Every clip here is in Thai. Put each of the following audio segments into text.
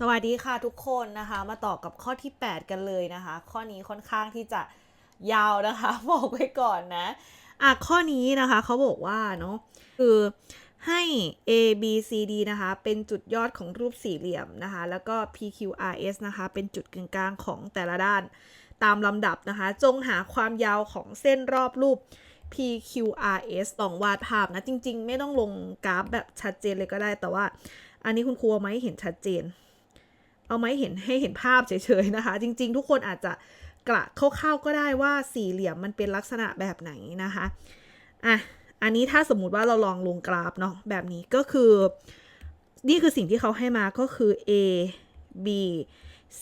สวัสดีค่ะทุกคนนะคะ มาต่อกับข้อที่ 8 กันเลยนะคะ ข้อนี้ค่อนข้างที่จะยาวนะคะบอกไว้ก่อนนะอะข้อนี้นะคะเขาบอกว่าเนาะคือให้ A B C D นะคะ เป็นจุดยอดของรูปสี่เหลี่ยมนะคะ แล้วก็ P Q R S นะคะ เป็นจุดกึ่งกลางของแต่ละด้านตามลำดับนะคะ จงหาความยาวของเส้นรอบรูป PQRS ลองวาดภาพนะ จริง ๆ ไม่ต้องลงกราฟแบบชัดเจนเลยก็ได้แต่ว่า อันนี้คุณครูเอามาให้เห็นชัดเจน เอามาให้เห็นให้เห็นภาพเฉยๆนะคะ จริง ๆ ทุกคนอาจจะกระคร่าวๆก็ได้ว่าสี่เหลี่ยมมันเป็นลักษณะแบบไหนนะคะอะอันนี้ถ้าสมมุติว่าเราลองลงกราฟเนาะแบบนี้ก็คือ นี่คือสิ่งที่เขาให้มาก็คือ A B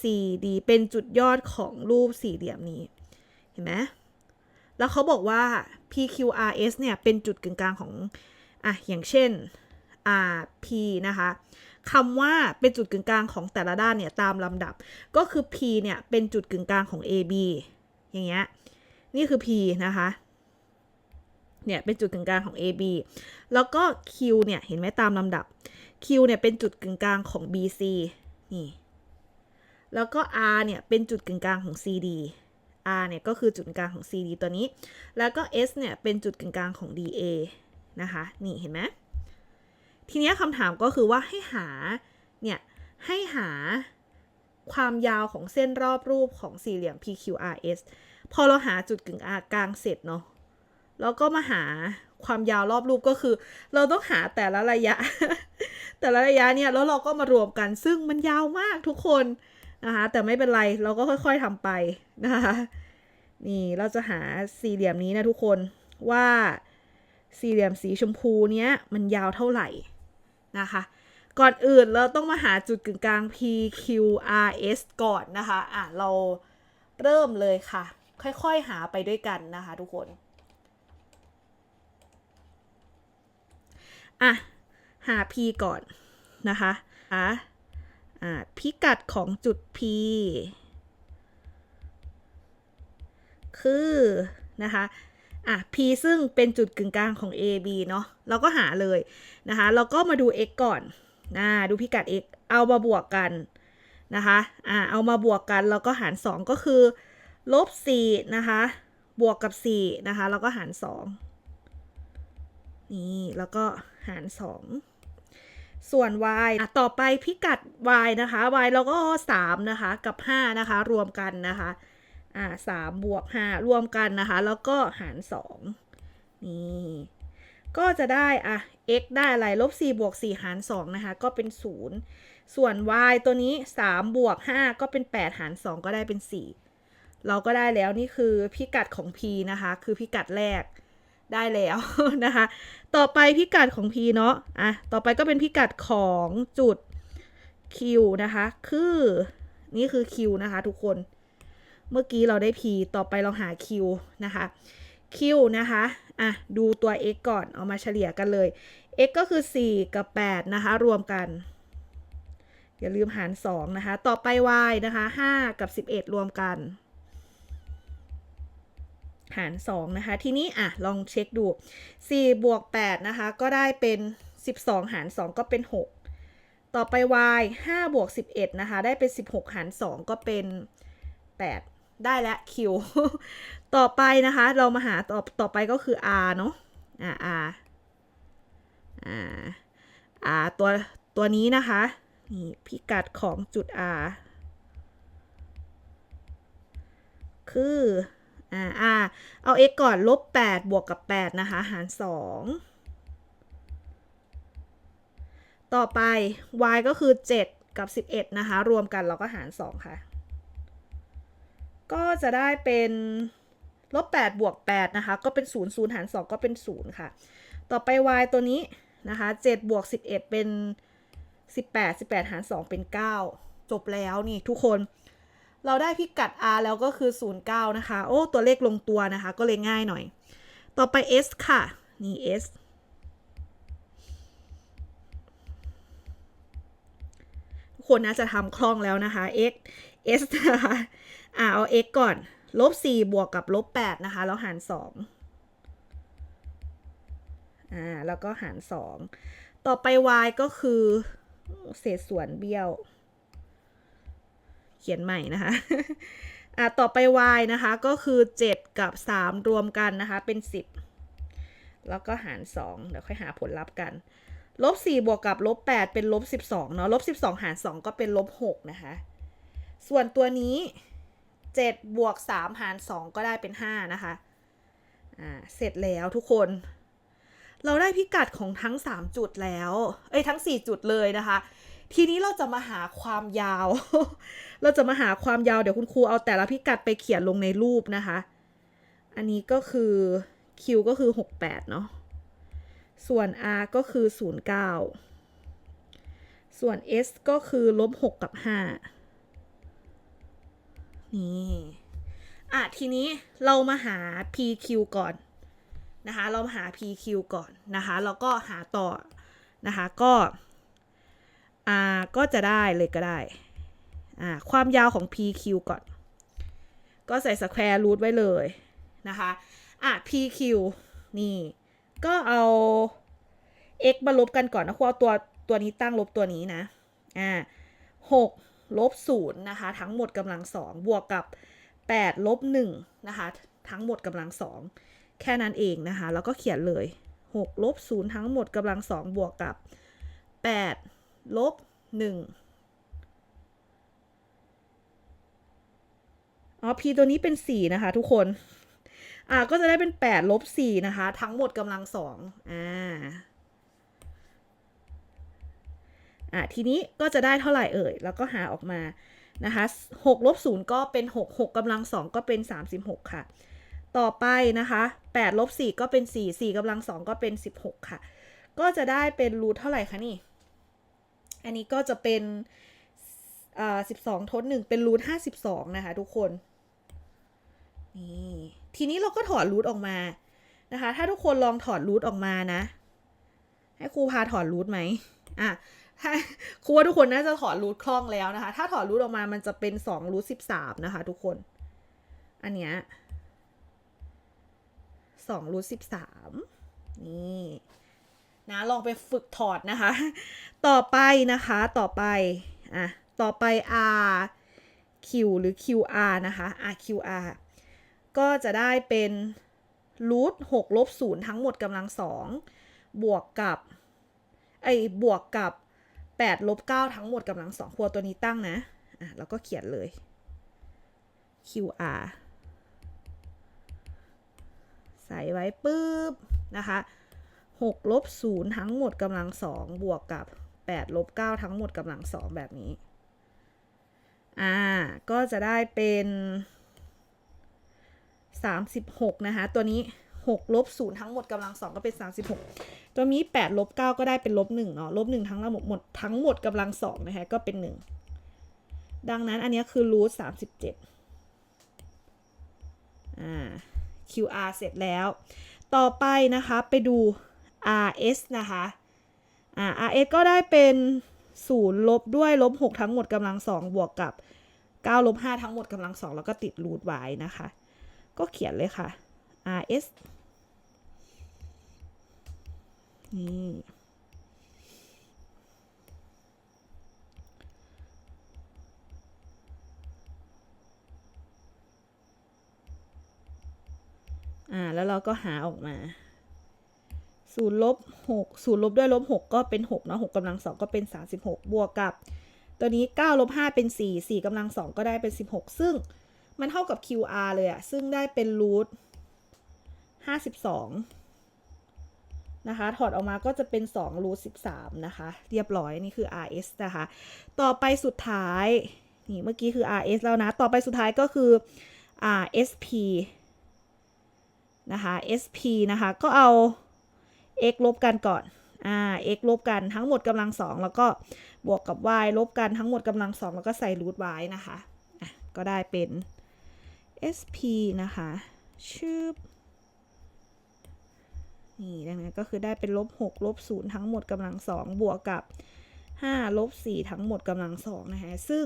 C D เป็นจุดยอดของรูปสี่เหลี่ยมนี้ เห็นไหมแล้วเขาบอกว่า PQRS เนี่ย เป็นจุดกึ่งกลางของ อะ อย่างเช่น RP นะคะ คำว่าเป็นจุดกึ่งกลางของแต่ละด้านเนี่ยตามลำดับ ก็คือ P เนี่ยเป็นจุดกึ่งกลางของ AB อย่างเงี้ย นี่คือ P นะคะ เนี่ยเป็นจุดกึ่งกลางของ AB แล้วก็ Q เนี่ยเห็นไหมตามลำดับ Q เนี่ยเป็นจุดกึ่งกลางของ BC นี่ แล้วก็ R เนี่ยเป็นจุดกึ่งกลางของ CD R เนี่ยก็คือจุดกึ่งกลางของ CD ตัวนี้ แล้วก็ S เนี่ยเป็นจุดกึ่งกลางของ DA นะคะ นี่เห็นไหม ทีนี้คำถามก็คือว่าให้หาเนี่ยให้หาความยาวของเส้นรอบรูปของสี่เหลี่ยม PQRS พอเราหาจุดกึ่งกลางเสร็จเนาะแล้วก็มาหาความยาวรอบรูปก็คือ เราต้องหาแต่ละระยะ แต่ละระยะเนี่ยแล้วเราก็มารวมกันซึ่งมันยาวมากทุกคนนะคะแต่ไม่เป็นไรเราก็ค่อย ๆทำไปนะคะนี่เราจะหาสี่เหลี่ยมนี้นะทุกคนว่าสี่เหลี่ยมสีชมพูเนี้ยมันยาวเท่าไหร่ นะคะ ก่อนอื่นเราต้องมาหาจุดกึ่งกลาง PQRS ก่อนนะคะ อะ เราเริ่มเลยค่ะ ค่อยๆหาไปด้วยกันนะคะทุกคน อะ หา P ก่อนนะคะหาอ่าพิกัดของจุด P คือนะคะ อะ P ซึ่งเป็นจุดกึ่งกลางของ AB เนาะเราก็หาเลยนะคะเราก็มาดู x ก่อนนะดูพิกัด x เอามาบวกกันนะคะอ่าเอามาบวกกันแล้วก็หาร 2 ก็คือลบ4นะคะบวกกับ4นะคะแล้วก็หาร 2 นี่แล้วก็หาร 2 ส่วน y อะต่อไปพิกัด y นะคะ y เราก็ 3 นะคะ กับ 5 นะคะ รวมกันนะคะ อ่าสามบวกห้ารวมกันนะคะ แล้วก็หารสองนี่ก็จะได้อะ x ได้อะไรลบสี่บวกสี่หารสองนะคะ ก็เป็นศูนย์ส่วน y ตัวนี้สามบวกห้าก็เป็นแปดหารสองก็ได้เป็นสี่เราก็ได้แล้วนี่คือพิกัดของ p นะคะ คือพิกัดแรกได้แล้วนะคะ ต่อไปพิกัดของ p เนาะอะต่อไปก็เป็นพิกัดของจุด q นะคะ คือ นี่คือ q นะคะทุกคน เมื่อกี้เราได้ p ต่อไปเราหา q นะคะ q นะคะ อะ ดูตัว x ก่อน เอามาเฉลี่ยกันเลย x ก็คือ 4 กับ 8 นะคะ รวมกัน อย่าลืมหาร 2 นะคะ ต่อไป y นะคะ 5 กับ 11 รวมกัน หาร 2 นะคะ ทีนี้ อะ ลองเช็คดู 4 บวก 8 นะคะ ก็ได้เป็น 12 หาร 2 ก็เป็น 6 ต่อไป y 5 บวก 11 นะคะ ได้เป็น 16 หาร 2 ก็เป็น 8 ได้แล้วต่อไปนะคะ เรามาหาต่อต่อไปก็คือ R เนาะอ่า R อ่า R ตัวตัวนี้นะคะนี่พิกัดของจุด R คืออ่า R เอา x ก่อนลบ 8 บวกกับ 8 นะคะ หาร 2 ต่อไป y ก็คือ 7 กับ 11 นะคะ รวมกันเราก็หาร 2 ค่ะ ก็จะได้เป็นลบ8บวก8นะคะ ก็เป็น 0 0 หาร 2 ก็เป็น 0 ค่ะ ต่อไป y ตัวนี้นะคะ7บวก11 เป็น 18 18 หาร 2 เป็น 9 จบแล้วนี่ทุกคน เราได้พิกัด r แล้วก็คือ 09 นะคะ โอ้ ตัวเลขลงตัวนะคะ ก็เลยง่ายหน่อย ต่อไป s ค่ะ นี่ s ทุก คนน่าจะทำคล่องแล้วนะคะ x s นะคะอ่าเอา x ก่อนลบ4บวกกับลบ8นะคะ แล้วหาร2อ่าแล้วก็หาร 2 ต่อไป y ก็คือเศษส่วนเบี้ยว เขียนใหม่นะคะอะต่อไป y นะคะ ก็คือ 7 กับ 3 รวมกันนะคะ เป็น 10 แล้วก็หาร 2 เดี๋ยวค่อยหาผลลัพธ์กัน ลบ4บวกกับลบ8เป็นลบ12เนาะลบ12 หาร 2 ก็เป็นลบ6นะคะ ส่วนตัวนี้ 7 บวก 3 หาร 2 ก็ได้เป็น 5 นะคะ อ่า เสร็จแล้วทุกคน เราได้พิกัดของทั้ง 3 จุดแล้ว เอ้ย ทั้ง 4 จุดเลยนะคะ ทีนี้เราจะมาหาความยาว เราจะมาหาความยาว เดี๋ยวคุณครูเอาแต่ละพิกัดไปเขียนลงในรูปนะคะ อันนี้ก็คือ Q ก็คือ 68 เนาะ ส่วน R ก็คือ 09 ส่วน S ก็คือลบ6กับ 5 นี่ อะ ทีนี้เรามาหา PQ ก่อนนะคะ เรามาหา PQ ก่อนนะคะ แล้วก็หาต่อนะคะ ก็ R ก็จะได้เลยก็ได้ อ่า ความยาวของ PQ ก่อน ก็ใส่ square root ไว้เลยนะคะ อะ PQ นี่ ก็เอา x มาลบกันก่อนนะครูเอาตัวตัวนี้ตั้งลบตัวนี้นะ อ่าหกลบศูนย์นะคะ ทั้งหมดกำลังสองบวกกับแปดลบหนึ่งนะคะ ทั้งหมดกำลังสองแค่นั้นเองนะคะ แล้วก็เขียนเลยหกลบศูนย์ทั้งหมดกำลังสองบวกกับแปดลบหนึ่งอ๋อ p ตัวนี้เป็นสี่นะคะทุกคน อ่าก็จะได้เป็นแปดลบสี่นะคะ ทั้งหมดกำลังสองอ่าอะทีนี้ก็จะได้เท่าไหร่เอ่ย แล้วก็หาออกมานะคะ6ลบ0ก็เป็น 6 6กำลัง2ก็เป็น 36 ค่ะ ต่อไปนะคะ8ลบ4ก็เป็น 4 4กำลัง2ก็เป็น 16 ค่ะ ก็จะได้เป็นรูทเท่าไหร่คะนี่ อันนี้ก็จะเป็นอ่า12 ทด 1 เป็นรูท52 นะคะทุกคน นี่ทีนี้เราก็ถอดรูทออกมานะคะ ถ้าทุกคนลองถอดรูทออกมานะ ให้ครูพาถอดรูทไหมอะถ้าครูว่าทุกคนน่าจะถอดรูทคล่องแล้วนะคะ ถ้าถอดรูทออกมามันจะเป็นสองรูทสิบสามนะคะ ทุกคน อันเนี้ยสองรูทสิบสามนี่นะลองไปฝึกถอดนะคะ ต่อไปนะคะต่อไปอะต่อไป R Q หรือ QR นะคะ R QR ก็จะได้เป็นรูทหกลบศูนย์ทั้งหมดกำลังสองบวกกับไอ้บวกกับ8ลบ9ทั้งหมดกำลังสองครัวตัวนี้ตั้งนะ อะแล้วก็เขียนเลย QR ใส่ไว้ปุ๊บนะคะ6ลบ0ทั้งหมดกำลังสองบวกกับ8ลบ9ทั้งหมดกำลังสองแบบนี้ อ่า ก็จะได้เป็น 36 นะคะ ตัวนี้ 6 ลบ 0 ทั้งหมดกำลังสองก็เป็น 36 ตัวนี้ 8 ลบ 9 ก็ได้เป็นลบ1เนาะลบ 1 ทั้งหมดหมดทั้งหมดกำลังสองนะคะ ก็เป็น 1 ดังนั้นอันนี้คือรูท37อ่า QR เสร็จแล้ว ต่อไปนะคะไปดู RS นะคะอ่า RS ก็ได้เป็น0ลบด้วยลบ6ทั้งหมดกำลังสองบวกกับ9ลบ5ทั้งหมดกำลังสองแล้วก็ติดรูทไว้นะคะ ก็เขียนเลยค่ะ RS นี่อ่าแล้วเราก็หาออกมาศูนย์ลบหกศูนย์ลบด้วยลบหกก็เป็นหกเนาะหกกำลังสองก็เป็นสามสิบหกบวกกับ ตัวนี้เก้าลบห้าเป็นสี่สี่กำลังสองก็ได้เป็นสิบหกซึ่ง มันเท่ากับ QR เลยอะซึ่งได้เป็นรูทห้าสิบสองนะคะ ถอดออกมาก็จะเป็น2รูท13 นะคะ เรียบร้อย นี่คือ RS นะคะ ต่อไปสุดท้าย นี่ เมื่อกี้คือ RS แล้วนะ ต่อไปสุดท้ายก็คือ RSP นะคะ SP นะคะ ก็เอา x ลบกันก่อน อ่า x ลบกันทั้งหมดกำลังสองแล้วก็บวกกับ y ลบกันทั้งหมดกำลังสองแล้วก็ใส่รูท y นะคะ อะ ก็ได้เป็น SP นะคะชื่อนี่ดังนั้นก็คือได้เป็นลบ6ลบ0ทั้งหมดกำลังสองบวกกับ5ลบ4ทั้งหมดกำลังสองนะคะซึ่ง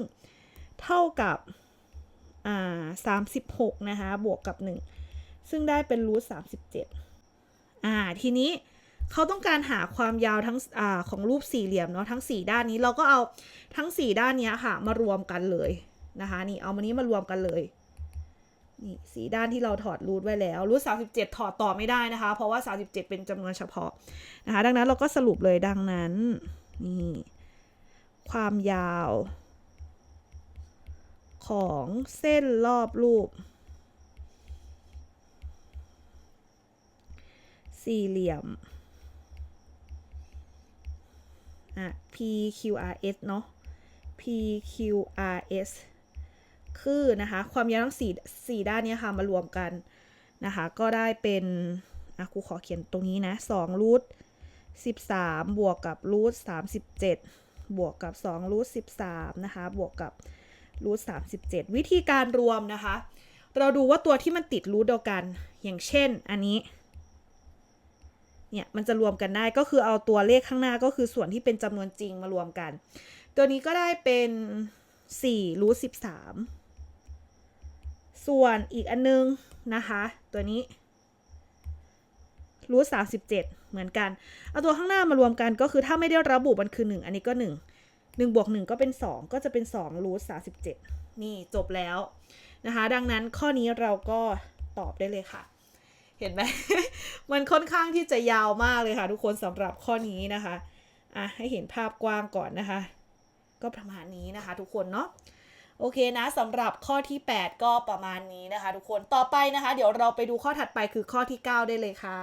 เท่ากับอ่า36นะคะบวกกับ 1 ซึ่งได้เป็นรูท37อ่าทีนี้เขาต้องการหาความยาวทั้งอของรูปสี่เหลี่ยมเนาะทั้ง 4 ด้านนี้เราก็เอาทั้ง 4 ด้านนี้ค่ะมารวมกันเลยนะคะนี่เอามานี้มารวมกันเลย นี่สีด้านที่เราถอดรูทไว้แล้ว รูท37 ถอดต่อไม่ได้นะคะ เพราะว่า 37 เป็นจำนวนเฉพาะนะคะ ดังนั้นเราก็สรุปเลยดังนั้น นี่ ความยาว ของเส้นรอบรูป สี่เหลี่ยม อะ PQRS เนาะ PQRS คือนะคะความยาวทั้งสี่สี่ด้านนี้ค่ะมารวมกันนะคะก็ได้เป็นอะครูขอเขียนตรงนี้นะสองรูทสิบสามบวกกับรูทสามสิบเจ็ดบวกกับสองรูทสิบสามนะคะบวกกับรูทสามสิบเจ็ดวิธีการรวมนะคะ เราดูว่าตัวที่มันติดรูทเดียวกัน อย่างเช่นอันนี้เนี่ยมันจะรวมกันได้ก็คือเอาตัวเลขข้างหน้าก็คือส่วนที่เป็นจำนวนจริงมารวมกัน ตัวนี้ก็ได้เป็น4รูท13 ส่วนอีกอันนึงนะคะ ตัวนี้รูท37เหมือนกัน เอาตัวข้างหน้ามารวมกันก็คือถ้าไม่ได้ระบุมันคือ1อันนี้ก็1 1บวก1ก็เป็น2ก็จะเป็น2รูท37นี่จบแล้วนะคะ ดังนั้นข้อนี้เราก็ตอบได้เลยค่ะ เห็นไหม มันค่อนข้างที่จะยาวมากเลยค่ะ ทุกคนสำหรับข้อนี้นะคะอะให้เห็นภาพกว้างก่อนนะคะ ก็ประมาณนี้นะคะ ทุกคนเนาะ โอเคนะสำหรับข้อที่ 8 ก็ประมาณนี้นะคะ ทุกคนต่อไปนะคะ เดี๋ยวเราไปดูข้อถัดไปคือข้อที่ 9 ได้เลยค่ะ